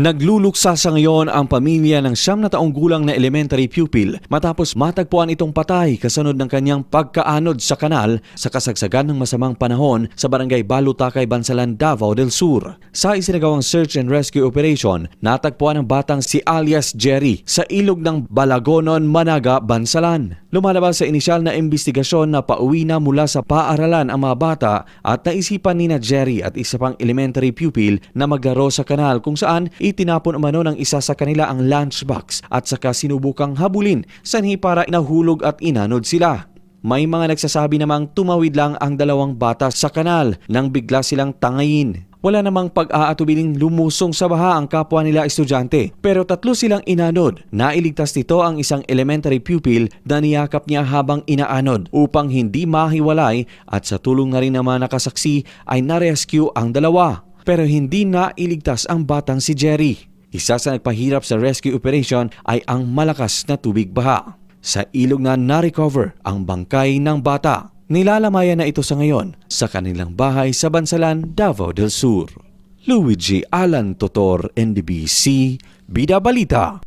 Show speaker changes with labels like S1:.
S1: Nagluluksa sa ngayon ang pamilya ng siyam na taong gulang na elementary pupil matapos matagpuan itong patay kasunod ng kanyang pagkaanod sa kanal sa kasagsagan ng masamang panahon sa barangay Balutakay, Bansalan, Davao del Sur. Sa isinagawang search and rescue operation, natagpuan ang batang si alias Jerry sa ilog ng Balagonon, Managa, Bansalan. Lumalabas sa inisyal na investigasyon na pauwi na mula sa paaralan ang mga bata at naisipan ni na Jerry at isa pang elementary pupil na maglaro sa kanal kung saan itinapon umano ng isa sa kanila ang lunchbox at saka sinubukang habulin sanhi para nahulog at inanod sila. May mga nagsasabi namang tumawid lang ang dalawang bata sa kanal nang bigla silang tangayin. Wala namang pag-aatubiling lumusong sa baha ang kapwa nila estudyante pero tatlo silang inanod. Nailigtas nito ang isang elementary pupil na niyakap niya habang inaanod upang hindi mahiwalay at sa tulong na rin ng mga nakasaksi ay na-rescue ang dalawa. Pero hindi nailigtas ang batang si Jerry. Isa sa nagpahirap sa rescue operation ay ang malakas na tubig baha. Sa ilog na na-recover ang bangkay ng bata. Nilalamayan na ito sa ngayon sa kanilang bahay sa Bansalan, Davao del Sur. Luigi Alan Totor, NDBC, Bida Balita.